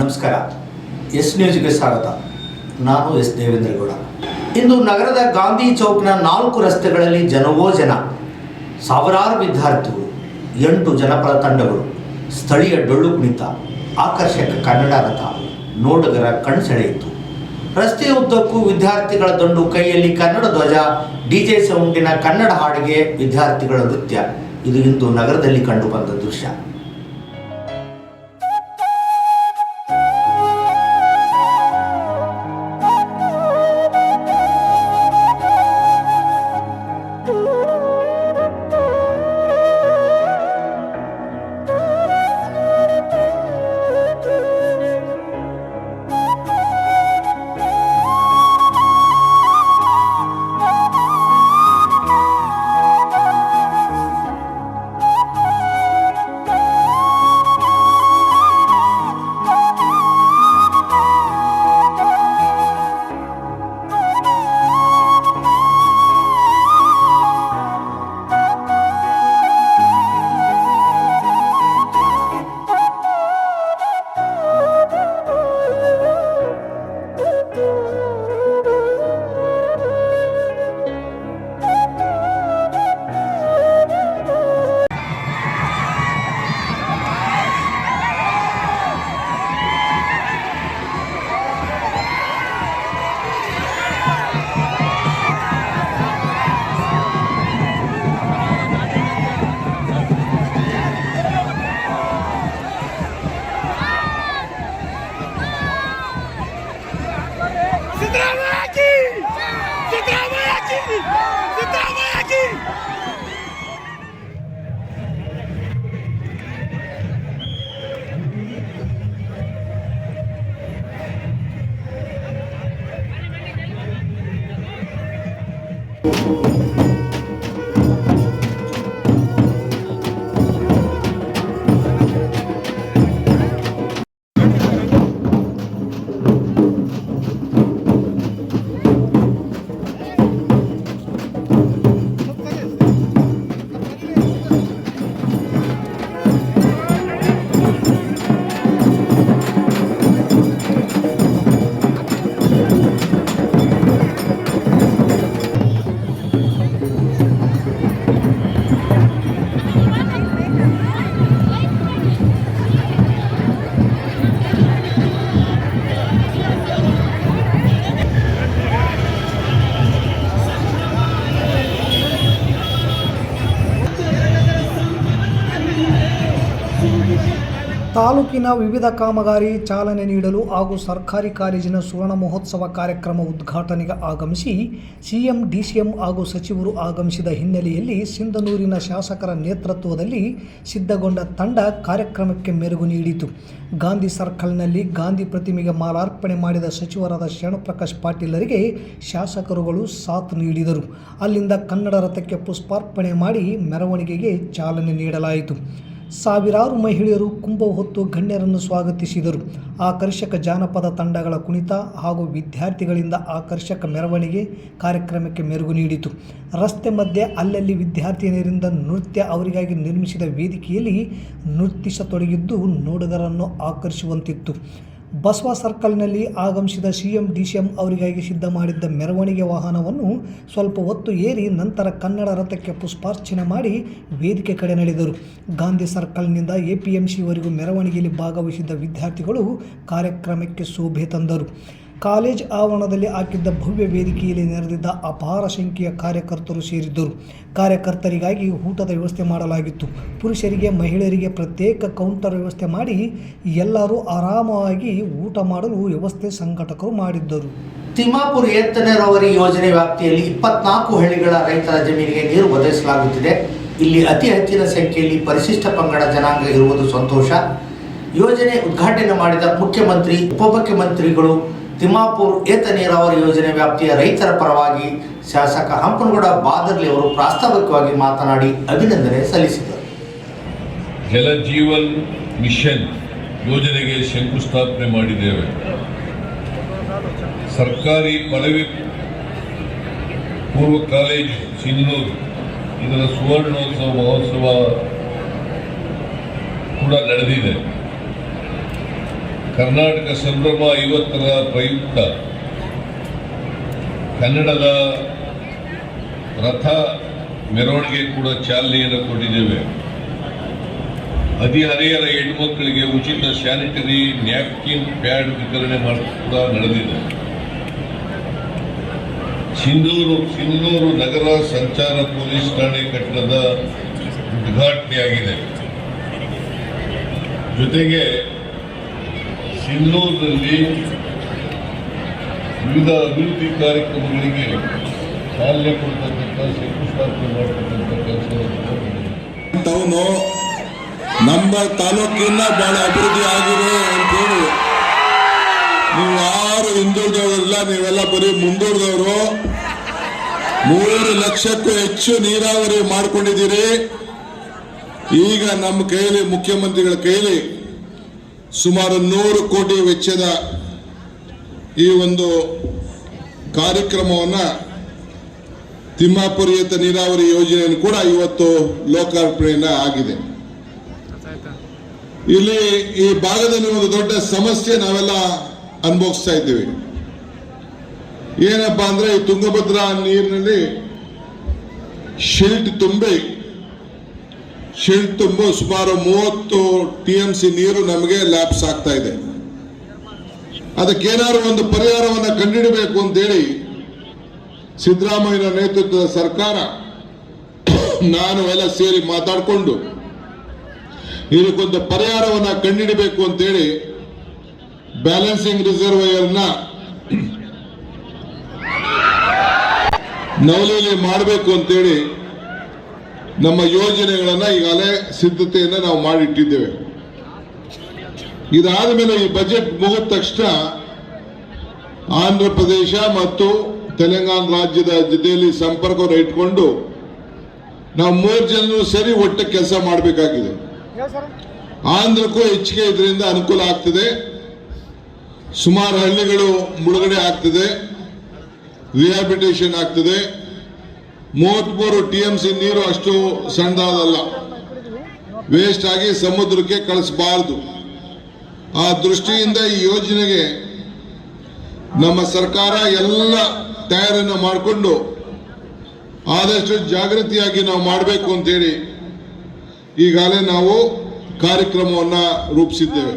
ನಮಸ್ಕಾರ. ಎಸ್ ನ್ಯೂಸ್ಗೆ ಸ್ವಾಗತ. ನಾನು ಎಸ್ ದೇವೇಂದ್ರಗೌಡ. ಇಂದು ನಗರದ ಗಾಂಧಿ ಚೌಕ್ನ ನಾಲ್ಕು ರಸ್ತೆಗಳಲ್ಲಿ ಜನವೋ ಜನ, ಸಾವಿರಾರು ವಿದ್ಯಾರ್ಥಿಗಳು, ಎಂಟು ಜನಪದ ತಂಡಗಳು, ಸ್ಥಳೀಯ ಡೊಳ್ಳು ಕುಣಿತ, ಆಕರ್ಷಕ ಕನ್ನಡ ರಥ ನೋಡುಗರ ಕಣ್ಸೆಳೆಯಿತು ರಸ್ತೆಯ ಉದ್ದಕ್ಕೂ ವಿದ್ಯಾರ್ಥಿಗಳ ದಂಡು ಕೈಯಲ್ಲಿ ಕನ್ನಡ ಧ್ವಜ ಡಿಜೆ ಸೌಂಡಿನ ಕನ್ನಡ ಹಾಡಿಗೆ ವಿದ್ಯಾರ್ಥಿಗಳ ನೃತ್ಯ. ಇದು ಇಂದು ನಗರದಲ್ಲಿ ಕಂಡುಬಂದ ದೃಶ್ಯ. ತಾಲೂಕಿನ ವಿವಿಧ ಕಾಮಗಾರಿ ಚಾಲನೆ ನೀಡಲು ಹಾಗೂ ಸರ್ಕಾರಿ ಕಾಲೇಜಿನ ಸುವರ್ಣ ಮಹೋತ್ಸವ ಕಾರ್ಯಕ್ರಮ ಉದ್ಘಾಟನೆಗೆ ಆಗಮಿಸಿ ಸಿಎಂ, ಡಿಸಿಎಂ ಹಾಗೂ ಸಚಿವರು ಆಗಮಿಸಿದ ಹಿನ್ನೆಲೆಯಲ್ಲಿ ಸಿಂಧನೂರಿನ ಶಾಸಕರ ನೇತೃತ್ವದಲ್ಲಿ ಸಿದ್ಧಗೊಂಡ ತಂಡ ಕಾರ್ಯಕ್ರಮಕ್ಕೆ ಮೆರುಗು ನೀಡಿತು. ಗಾಂಧಿ ಸರ್ಕಲ್ನಲ್ಲಿ ಗಾಂಧಿ ಪ್ರತಿಮೆಗೆ ಮಾಲಾರ್ಪಣೆ ಮಾಡಿದ ಸಚಿವರಾದ ಶರಣಪ್ರಕಾಶ್ ಪಾಟೀಲರಿಗೆ ಶಾಸಕರುಗಳು ಸಾಥ್ ನೀಡಿದರು. ಅಲ್ಲಿಂದ ಕನ್ನಡ ರಥಕ್ಕೆ ಪುಷ್ಪಾರ್ಪಣೆ ಮಾಡಿ ಮೆರವಣಿಗೆಗೆ ಚಾಲನೆ ನೀಡಲಾಯಿತು. ಸಾವಿರಾರು ಮಹಿಳೆಯರು ಕುಂಭ ಹೊತ್ತು ಗಣ್ಯರನ್ನು ಸ್ವಾಗತಿಸಿದರು. ಆಕರ್ಷಕ ಜಾನಪದ ತಂಡಗಳ ಕುಣಿತ ಹಾಗೂ ವಿದ್ಯಾರ್ಥಿಗಳಿಂದ ಆಕರ್ಷಕ ಮೆರವಣಿಗೆ ಕಾರ್ಯಕ್ರಮಕ್ಕೆ ಮೆರುಗು ನೀಡಿತು. ರಸ್ತೆ ಮಧ್ಯೆ ಅಲ್ಲಲ್ಲಿ ವಿದ್ಯಾರ್ಥಿನಿಯರಿಂದ ನೃತ್ಯ ಅವರಿಗಾಗಿ ನಿರ್ಮಿಸಿದ ವೇದಿಕೆಯಲ್ಲಿ ನೃತ್ಯಿಸತೊಡಗಿದ್ದು ನೋಡುಗರನ್ನು ಆಕರ್ಷಿಸುವಂತಿತ್ತು. ಬಸವ ಸರ್ಕಲ್ನಲ್ಲಿ ಆಗಮಿಸಿದ C M, D C M ಅವರಿಗಾಗಿ ಸಿದ್ಧ ಮಾಡಿದ್ದ ಮೆರವಣಿಗೆ ವಾಹನವನ್ನು ಸ್ವಲ್ಪ ಹೊತ್ತು ಏರಿ ನಂತರ ಕನ್ನಡ ರಥಕ್ಕೆ ಪುಷ್ಪಾರ್ಚನೆ ಮಾಡಿ ವೇದಿಕೆ ಕಡೆ ನಡೆದರು. ಗಾಂಧಿ ಸರ್ಕಲ್ನಿಂದ ಎಪಿಎಂಸಿವರೆಗೂ ಮೆರವಣಿಗೆಯಲ್ಲಿ ಭಾಗವಹಿಸಿದ್ದ ವಿದ್ಯಾರ್ಥಿಗಳು ಕಾರ್ಯಕ್ರಮಕ್ಕೆ ಶೋಭೆ ತಂದರು. ಕಾಲೇಜ್ ಆವರಣದಲ್ಲಿ ಹಾಕಿದ್ದ ಭವ್ಯ ವೇದಿಕೆಯಲ್ಲಿ ನೆರೆದಿದ್ದ ಅಪಾರ ಸಂಖ್ಯೆಯ ಕಾರ್ಯಕರ್ತರು ಸೇರಿದ್ದರು. ಕಾರ್ಯಕರ್ತರಿಗಾಗಿ ಊಟದ ವ್ಯವಸ್ಥೆ ಮಾಡಲಾಗಿತ್ತು. ಪುರುಷರಿಗೆ, ಮಹಿಳೆಯರಿಗೆ ಪ್ರತ್ಯೇಕ ಕೌಂಟರ್ ವ್ಯವಸ್ಥೆ ಮಾಡಿ ಎಲ್ಲರೂ ಆರಾಮವಾಗಿ ಊಟ ಮಾಡಲು ವ್ಯವಸ್ಥೆ ಸಂಘಟಕರು ಮಾಡಿದ್ದರು. ತಿಮ್ಮಾಪುರ ಏತ ನೀರಾವರಿ ಯೋಜನೆ ವ್ಯಾಪ್ತಿಯಲ್ಲಿ ಇಪ್ಪತ್ನಾಲ್ಕು ಹಳ್ಳಿಗಳ ರೈತರ ಜಮೀನಿಗೆ ನೀರು ಒದಗಿಸಲಾಗುತ್ತಿದೆ. ಇಲ್ಲಿ ಅತಿ ಹೆಚ್ಚಿನ ಸಂಖ್ಯೆಯಲ್ಲಿ ಪರಿಶಿಷ್ಟ ಪಂಗಡ ಜನಾಂಗ ಇರುವುದು ಸಂತೋಷ. ಯೋಜನೆ ಉದ್ಘಾಟನೆ ಮಾಡಿದ ಮುಖ್ಯಮಂತ್ರಿ, ಉಪಮುಖ್ಯಮಂತ್ರಿಗಳು ತಿಮ್ಮಾಪುರ್ ಏತ ನೀರಾವರಿ ಯೋಜನೆ ವ್ಯಾಪ್ತಿಯ ರೈತರ ಪರವಾಗಿ ಶಾಸಕ ಹಂಪನಗೌಡ ಬಾದರ್ಲಿ ಅವರು ಪ್ರಾಸ್ತಾವಿಕವಾಗಿ ಮಾತನಾಡಿ ಅಭಿನಂದನೆ ಸಲ್ಲಿಸಿದರು. ಜಲಜೀವನ್ ಮಿಷನ್ ಯೋಜನೆಗೆ ಶಂಕುಸ್ಥಾಪನೆ ಮಾಡಿದ್ದೇವೆ. ಸರ್ಕಾರಿ ಪದವಿ ಪೂರ್ವ ಕಾಲೇಜು ಸಿಂಧೂರು. ಇದರ ಸುವರ್ಣೋತ್ಸವ ಮಹೋತ್ಸವ ಕೂಡ ನಡೆದಿದೆ. ಕರ್ನಾಟಕ ಸಂಭ್ರಮ ಐವತ್ತರ ಪ್ರಯುಕ್ತ ಕನ್ನಡದ ರಥ ಮೆರವಣಿಗೆ ಕೂಡ ಚಾಲನೆಯನ್ನು ಕೊಟ್ಟಿದ್ದೇವೆ. ಹದಿಹರೆಯರ ಹೆಣ್ಮಕ್ಕಳಿಗೆ ಉಚಿತ ಸ್ಯಾನಿಟರಿ, ನ್ಯಾಪ್ಕಿನ್ ಪ್ಯಾಡ್ ವಿತರಣೆ ಕೂಡ ನಡೆದಿದೆ. ಸಿಂಧೂರು ಸಿಂಧೂರು ನಗರ ಸಂಚಾರ ಪೊಲೀಸ್ ಠಾಣೆ ಕಟ್ಟಡದ ಉದ್ಘಾಟನೆಯಾಗಿದೆ. ಜೊತೆಗೆ ಸಿಂಧೂರಿನಲ್ಲಿ ವಿವಿಧ ಅಭಿವೃದ್ಧಿ ಕಾರ್ಯಕ್ರಮಗಳಿಗೆ ಚಾಲನೆ ಕೊಡ್ತಕ್ಕಂಥ ಶಂಕುಸ್ಥಾಪನೆ ಮಾಡ್ತಕ್ಕಂಥ ಕೆಲಸ ಟೌನು ನಮ್ಮ ತಾಲೂಕಿನ ಬಹಳ ಅಭಿವೃದ್ಧಿ ಆಗಿದೆ ಅಂತೇಳಿ ನೀವು ಯಾರು ಹಿಂದುಳಿದವರಲ್ಲ, ನೀವೆಲ್ಲ ಬರೀ ಮುಂದುವರೆದವರು ಮೂರು ಲಕ್ಷಕ್ಕೂ ಹೆಚ್ಚು ನೀರಾವರಿ ಮಾಡ್ಕೊಂಡಿದ್ದೀರಿ. ಈಗ ನಮ್ಮ ಕೈಯಲ್ಲಿ ಮುಖ್ಯಮಂತ್ರಿಗಳ ಕೈಯಲ್ಲಿ ಸುಮಾರು ನೂರು ಕೋಟಿ ವೆಚ್ಚದ ಈ ಒಂದು ಕಾರ್ಯಕ್ರಮವನ್ನು ತಿಮ್ಮಾಪುರಿಯತ ನೀರಾವರಿ ಯೋಜನೆಯನ್ನು ಕೂಡ ಇವತ್ತು ಲೋಕಾರ್ಪಣೆಯನ್ನ ಆಗಿದೆ. ಇಲ್ಲಿ ಈ ಭಾಗದಲ್ಲಿ ಒಂದು ದೊಡ್ಡ ಸಮಸ್ಯೆ ನಾವೆಲ್ಲ ಅನುಭವಿಸ್ತಾ ಇದ್ದೀವಿ. ಏನಪ್ಪಾ ಅಂದ್ರೆ ಈ ತುಂಗಭದ್ರಾ ನೀರಿನಲ್ಲಿ ಶಿಲ್ಟ್ ತುಂಬಿ ಶಿಲ್ಟ್ ತುಂಬು ಸುಮಾರು ಮೂವತ್ತು ಟಿ ಎಂ ಸಿ ನೀರು ನಮಗೆ ಲ್ಯಾಪ್ಸ್ ಆಗ್ತಾ ಇದೆ. ಅದಕ್ಕೇನಾದ್ರು ಒಂದು ಪರಿಹಾರವನ್ನು ಕಂಡುಹಿಡಬೇಕು ಅಂತೇಳಿ ಸಿದ್ದರಾಮಯ್ಯನ ನೇತೃತ್ವದ ಸರ್ಕಾರ ನಾನು ಎಲ್ಲ ಸೇರಿ ಮಾತಾಡಿಕೊಂಡು ಇದಕ್ಕೊಂದು ಪರಿಹಾರವನ್ನ ಕಂಡುಹಿಡಬೇಕು ಅಂತೇಳಿ ಬ್ಯಾಲೆನ್ಸಿಂಗ್ ರಿಸರ್ವಯರ್ನ ನವಲಿಯಲ್ಲಿ ಮಾಡಬೇಕು ಅಂತೇಳಿ ನಮ್ಮ ಯೋಜನೆಗಳನ್ನು ಈಗಾಗಲೇ ಸಿದ್ಧತೆಯನ್ನ ನಾವು ಮಾಡಿಟ್ಟಿದ್ದೇವೆ. ಇದಾದ ಮೇಲೆ ಈ ಬಜೆಟ್ ಮುಗಿದ ತಕ್ಷಣ ಆಂಧ್ರ ಪ್ರದೇಶ ಮತ್ತು ತೆಲಂಗಾಣ ರಾಜ್ಯದ ಜೊತೆಯಲ್ಲಿ ಸಂಪರ್ಕವನ್ನು ಇಟ್ಕೊಂಡು ನಾವು ಮೂರು ಜನರು ಸರಿ ಒಟ್ಟು ಕೆಲಸ ಮಾಡಬೇಕಾಗಿದೆ. ಆಂಧ್ರಕ್ಕೂ ಹೆಚ್ಚಿಗೆ ಇದರಿಂದ ಅನುಕೂಲ ಆಗ್ತದೆ. ಸುಮಾರು ಹಳ್ಳಿಗಳು ಮುಳುಗಡೆ ಆಗ್ತದೆ. ರಿಹಾಬಿಟೇಷನ್ ಆಗ್ತದೆ. ಮೂವತ್ಮೂರು ಟಿ ಎಂ ಸಿ ನೀರು ಅಷ್ಟು ಸಣ್ಣದಲ್ಲ ವೇಸ್ಟ್ ಆಗಿ ಸಮುದ್ರಕ್ಕೆ ಕಳಿಸಬಾರದು. ಆ ದೃಷ್ಟಿಯಿಂದ ಈ ಯೋಜನೆಗೆ ನಮ್ಮ ಸರ್ಕಾರ ಎಲ್ಲ ತಯಾರಿಯನ್ನು ಮಾಡಿಕೊಂಡು ಆದಷ್ಟು ಜಾಗೃತಿಯಾಗಿ ನಾವು ಮಾಡಬೇಕು ಅಂತೇಳಿ ಈಗಾಗಲೇ ನಾವು ಕಾರ್ಯಕ್ರಮವನ್ನು ರೂಪಿಸಿದ್ದೇವೆ.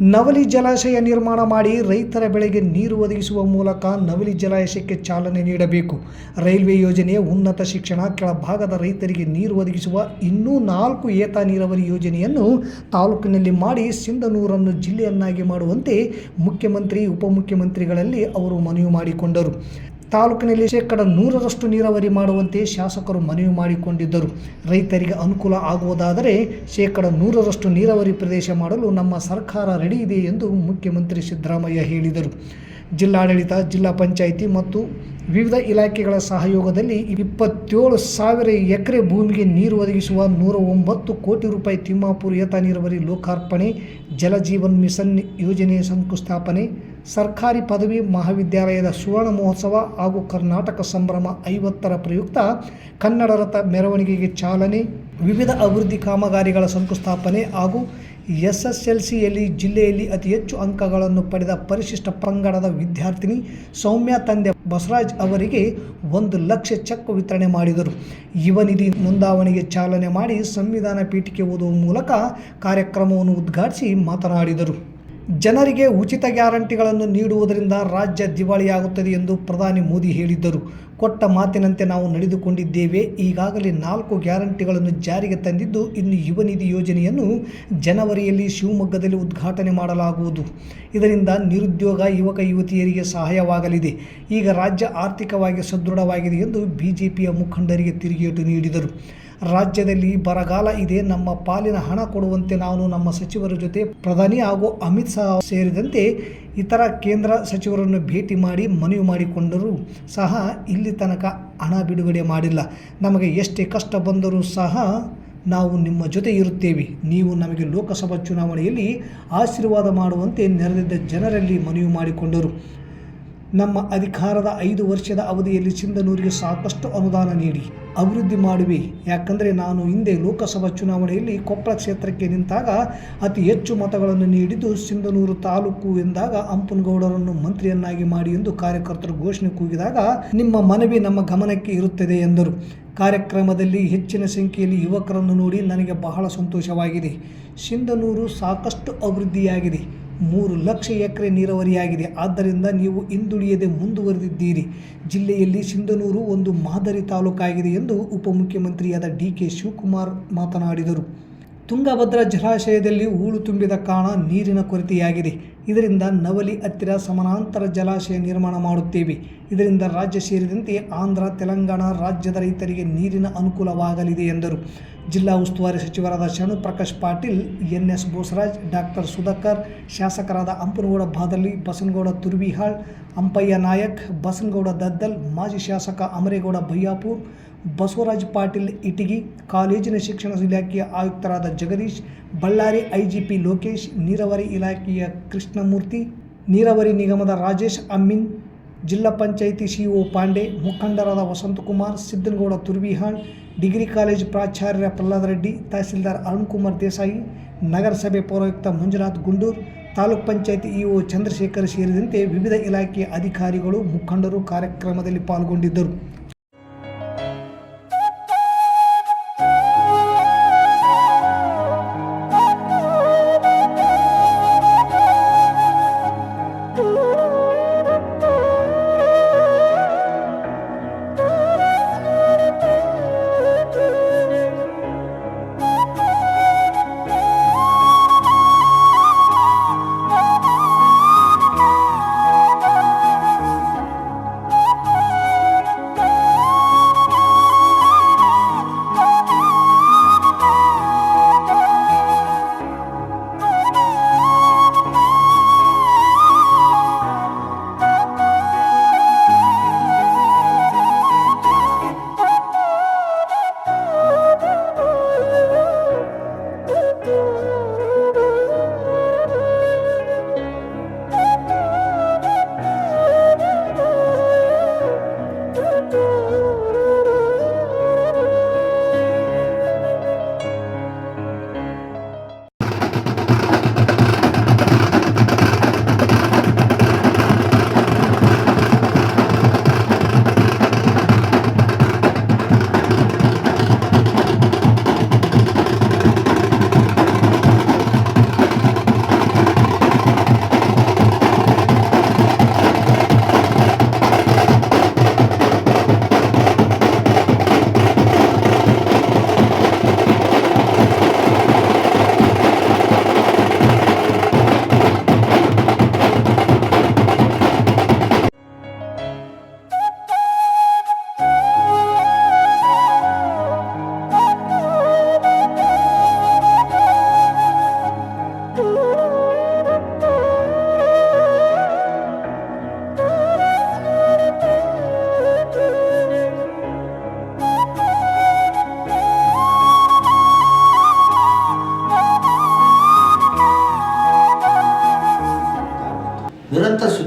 ನವಲಿ ಜಲಾಶಯ ನಿರ್ಮಾಣ ಮಾಡಿ ರೈತರ ಬೆಳೆಗೆ ನೀರು ಒದಗಿಸುವ ಮೂಲಕ ನವಲಿ ಜಲಾಶಯಕ್ಕೆ ಚಾಲನೆ ನೀಡಬೇಕು. ರೈಲ್ವೆ ಯೋಜನೆಯ ಉನ್ನತ ಶಿಕ್ಷಣ, ಕೆಳಭಾಗದ ರೈತರಿಗೆ ನೀರು ಒದಗಿಸುವ ಇನ್ನೂ ನಾಲ್ಕು ಏತ ನೀರಾವರಿ ಯೋಜನೆಯನ್ನು ತಾಲೂಕಿನಲ್ಲಿ ಮಾಡಿ ಸಿಂಧನೂರನ್ನು ಜಿಲ್ಲೆಯನ್ನಾಗಿ ಮಾಡುವಂತೆ ಮುಖ್ಯಮಂತ್ರಿ, ಉಪಮುಖ್ಯಮಂತ್ರಿಗಳಲ್ಲಿ ಅವರು ಮನವಿ ಮಾಡಿಕೊಂಡರು. ತಾಲೂಕಿನಲ್ಲಿ ಶೇಕಡ ನೂರರಷ್ಟು ನೀರಾವರಿ ಮಾಡುವಂತೆ ಶಾಸಕರು ಮನವಿ ಮಾಡಿಕೊಂಡಿದ್ದರು. ರೈತರಿಗೆ ಅನುಕೂಲ ಆಗುವುದಾದರೆ ಶೇಕಡ ನೂರರಷ್ಟು ನೀರಾವರಿ ಪ್ರದೇಶ ಮಾಡಲು ನಮ್ಮ ಸರ್ಕಾರ ರೆಡಿ ಇದೆ ಎಂದು ಮುಖ್ಯಮಂತ್ರಿ ಸಿದ್ದರಾಮಯ್ಯ ಹೇಳಿದರು. ಜಿಲ್ಲಾಡಳಿತ, ಜಿಲ್ಲಾ ಪಂಚಾಯಿತಿ ಮತ್ತು ವಿವಿಧ ಇಲಾಖೆಗಳ ಸಹಯೋಗದಲ್ಲಿ ಇಪ್ಪತ್ತೇಳು ಸಾವಿರ ಎಕರೆ ಭೂಮಿಗೆ ನೀರು ಒದಗಿಸುವ ನೂರ ಒಂಬತ್ತು ಕೋಟಿ ರೂಪಾಯಿ ತಿಮ್ಮಾಪುರ ಏತ ನೀರಾವರಿ ಲೋಕಾರ್ಪಣೆ ಜಲಜೀವನ್ ಮಿಷನ್ ಯೋಜನೆ ಶಂಕುಸ್ಥಾಪನೆ, ಸರ್ಕಾರಿ ಪದವಿ ಮಹಾವಿದ್ಯಾಲಯದ ಸುವರ್ಣ ಮಹೋತ್ಸವ ಹಾಗೂ ಕರ್ನಾಟಕ ಸಂಭ್ರಮ ಐವತ್ತರ ಪ್ರಯುಕ್ತ ಕನ್ನಡ ರಥ ಮೆರವಣಿಗೆಗೆ ಚಾಲನೆ, ವಿವಿಧ ಅಭಿವೃದ್ಧಿ ಕಾಮಗಾರಿಗಳ ಶಂಕುಸ್ಥಾಪನೆ ಹಾಗೂ ಎಸ್ ಎಸ್ ಎಲ್ ಸಿಯಲ್ಲಿ ಜಿಲ್ಲೆಯಲ್ಲಿ ಅತಿ ಹೆಚ್ಚು ಅಂಕಗಳನ್ನು ಪಡೆದ ಪರಿಶಿಷ್ಟ ಪಂಗಡದ ವಿದ್ಯಾರ್ಥಿನಿ ಸೌಮ್ಯ ತಂದೆ ಬಸವರಾಜ್ ಅವರಿಗೆ ಒಂದು ಲಕ್ಷ ಚೆಕ್ ವಿತರಣೆ ಮಾಡಿದರು. ಯುವ ನಿಧಿ ನೋಂದಾವಣಿಗೆ ಚಾಲನೆ ಮಾಡಿ ಸಂವಿಧಾನ ಪೀಠಿಕೆ ಓದುವ ಮೂಲಕ ಕಾರ್ಯಕ್ರಮವನ್ನು ಉದ್ಘಾಟಿಸಿ ಮಾತನಾಡಿದರು. ಜನರಿಗೆ ಉಚಿತ ಗ್ಯಾರಂಟಿಗಳನ್ನು ನೀಡುವುದರಿಂದ ರಾಜ್ಯ ದಿವಾಳಿಯಾಗುತ್ತದೆ ಎಂದು ಪ್ರಧಾನಿ ಮೋದಿ ಹೇಳಿದ್ದರು. ಕೊಟ್ಟ ಮಾತಿನಂತೆ ನಾವು ನಡೆದುಕೊಂಡಿದ್ದೇವೆ. ಈಗಾಗಲೇ ನಾಲ್ಕು ಗ್ಯಾರಂಟಿಗಳನ್ನು ಜಾರಿಗೆ ತಂದಿದ್ದು ಇನ್ನು ಯುವ ನಿಧಿ ಯೋಜನೆಯನ್ನು ಜನವರಿಯಲ್ಲಿ ಶಿವಮೊಗ್ಗದಲ್ಲಿ ಉದ್ಘಾಟನೆ ಮಾಡಲಾಗುವುದು. ಇದರಿಂದ ನಿರುದ್ಯೋಗ ಯುವಕ ಯುವತಿಯರಿಗೆ ಸಹಾಯವಾಗಲಿದೆ. ಈಗ ರಾಜ್ಯ ಆರ್ಥಿಕವಾಗಿ ಸದೃಢವಾಗಿದೆ ಎಂದು ಬಿಜೆಪಿಯ ಮುಖಂಡರಿಗೆ ತಿರುಗೇಟು ನೀಡಿದರು. ರಾಜ್ಯದಲ್ಲಿ ಬರಗಾಲ ಇದೆ, ನಮ್ಮ ಪಾಲಿನ ಹಣ ಕೊಡುವಂತೆ ನಾನು ನಮ್ಮ ಸಚಿವರ ಜೊತೆ ಪ್ರಧಾನಿ ಹಾಗೂ ಅಮಿತ್ ಶಾ ಸೇರಿದಂತೆ ಇತರ ಕೇಂದ್ರ ಸಚಿವರನ್ನು ಭೇಟಿ ಮಾಡಿ ಮನವಿ ಮಾಡಿಕೊಂಡರೂ ಸಹ ಇಲ್ಲಿ ತನಕ ಹಣ ಬಿಡುಗಡೆ ಮಾಡಿಲ್ಲ. ನಮಗೆ ಎಷ್ಟೇ ಕಷ್ಟ ಬಂದರೂ ಸಹ ನಾವು ನಿಮ್ಮ ಜೊತೆ ಇರುತ್ತೇವೆ. ನೀವು ನಮಗೆ ಲೋಕಸಭಾ ಚುನಾವಣೆಯಲ್ಲಿ ಆಶೀರ್ವಾದ ಮಾಡುವಂತೆ ನೆರೆದಿದ್ದ ಜನರಲ್ಲಿ ಮನವಿ ಮಾಡಿಕೊಂಡರು. ನಮ್ಮ ಅಧಿಕಾರದ ಐದು ವರ್ಷದ ಅವಧಿಯಲ್ಲಿ ಸಿಂಧನೂರಿಗೆ ಸಾಕಷ್ಟು ಅನುದಾನ ನೀಡಿ ಅಭಿವೃದ್ಧಿ ಮಾಡುವೆ. ಯಾಕಂದರೆ ನಾನು ಹಿಂದೆ ಲೋಕಸಭಾ ಚುನಾವಣೆಯಲ್ಲಿ ಕೊಪ್ಪಳ ಕ್ಷೇತ್ರಕ್ಕೆ ನಿಂತಾಗ ಅತಿ ಹೆಚ್ಚು ಮತಗಳನ್ನು ನೀಡಿದ್ದು ಸಿಂಧನೂರು ತಾಲೂಕು ಎಂದಾಗ ಅಂಪನಗೌಡರನ್ನು ಮಂತ್ರಿಯನ್ನಾಗಿ ಮಾಡಿ ಎಂದು ಕಾರ್ಯಕರ್ತರು ಘೋಷಣೆ ಕೂಗಿದಾಗ, ನಿಮ್ಮ ಮನವಿ ನಮ್ಮ ಗಮನಕ್ಕೆ ಇರುತ್ತದೆ ಎಂದರು. ಕಾರ್ಯಕ್ರಮದಲ್ಲಿ ಹೆಚ್ಚಿನ ಸಂಖ್ಯೆಯಲ್ಲಿ ಯುವಕರನ್ನು ನೋಡಿ ನನಗೆ ಬಹಳ ಸಂತೋಷವಾಗಿದೆ. ಸಿಂಧನೂರು ಸಾಕಷ್ಟು ಅಭಿವೃದ್ಧಿಯಾಗಿದೆ. ಮೂರು ಲಕ್ಷ ಎಕರೆ ನೀರಾವರಿಯಾಗಿದೆ. ಆದ್ದರಿಂದ ನೀವು ಹಿಂದುಳಿಯದೆ ಮುಂದುವರೆದಿದ್ದೀರಿ. ಜಿಲ್ಲೆಯಲ್ಲಿ ಸಿಂಧನೂರು ಒಂದು ಮಾದರಿ ತಾಲೂಕಾಗಿದೆ ಎಂದು ಉಪಮುಖ್ಯಮಂತ್ರಿಯಾದ ಡಿ ಕೆ ಶಿವಕುಮಾರ್ ಮಾತನಾಡಿದರು. ತುಂಗಭದ್ರಾ ಜಲಾಶಯದಲ್ಲಿ ಹೂಳು ತುಂಬಿದ ಕಾರಣ ನೀರಿನ ಕೊರತೆಯಾಗಿದೆ. ಇದರಿಂದ ನವಲಿ ಹತ್ತಿರ ಸಮಾನಾಂತರ ಜಲಾಶಯ ನಿರ್ಮಾಣ ಮಾಡುತ್ತೇವೆ. ಇದರಿಂದ ರಾಜ್ಯ ಸೇರಿದಂತೆ ಆಂಧ್ರ, ತೆಲಂಗಾಣ ರಾಜ್ಯದ ರೈತರಿಗೆ ನೀರಿನ ಅನುಕೂಲವಾಗಲಿದೆ ಎಂದರು. ಜಿಲ್ಲಾ ಉಸ್ತುವಾರಿ ಸಚಿವರಾದ Sharanu Prakash Patil N S Bosaraj, doctor Sudhakar, ಶಾಸಕರಾದ ಅಂಪನಗೌಡ ಬಾದಲಿ, ಬಸನಗೌಡ ತುರ್ವಿಹಾಳ್ ಅಂಪಯ್ಯ ನಾಯಕ್, ಬಸನಗೌಡ ದದ್ದಲ್, ಮಾಜಿ ಶಾಸಕ ಅಮರೇಗೌಡ ಭಯ್ಯಾಪುರ್ ಬಸವರಾಜ್ ಪಾಟೀಲ್ ಇಟಿಗಿ, ಕಾಲೇಜಿನ ಶಿಕ್ಷಣ ಇಲಾಖೆಯ ಆಯುಕ್ತರಾದ ಜಗದೀಶ್, ಬಳ್ಳಾರಿ ಐಜಿಪಿ ಲೋಕೇಶ್, ನೀರಾವರಿ ಇಲಾಖೆಯ ಕೃಷ್ಣಮೂರ್ತಿ, ನೀರಾವರಿ ನಿಗಮದ ರಾಜೇಶ್ ಅಮ್ಮಿನ್, ಜಿಲ್ಲಾ ಪಂಚಾಯಿತಿ ಸಿಇಒ ಪಾಂಡೆ, ಮುಖಂಡರಾದ ವಸಂತಕುಮಾರ್ ಸಿದ್ದನಗೌಡ ತುರ್ವಿಹಾಳ್ ಡಿಗ್ರಿ ಕಾಲೇಜ್ ಪ್ರಾಚಾರ್ಯ ಪ್ರಹ್ಲಾದ್ ರೆಡ್ಡಿ, ತಹಸೀಲ್ದಾರ್ ಅರುಣ್ ಕುಮಾರ್ ದೇಸಾಯಿ, ನಗರಸಭೆ ಪೌರಾಯುಕ್ತ ಮಂಜುನಾಥ್ ಗುಂಡೂರ್, ತಾಲೂಕ್ ಪಂಚಾಯಿತಿ ಇಒ ಚಂದ್ರಶೇಖರ್ ಸೇರಿದಂತೆ ವಿವಿಧ ಇಲಾಖೆಯ ಅಧಿಕಾರಿಗಳು, ಮುಖಂಡರು ಕಾರ್ಯಕ್ರಮದಲ್ಲಿ ಪಾಲ್ಗೊಂಡಿದ್ದರು.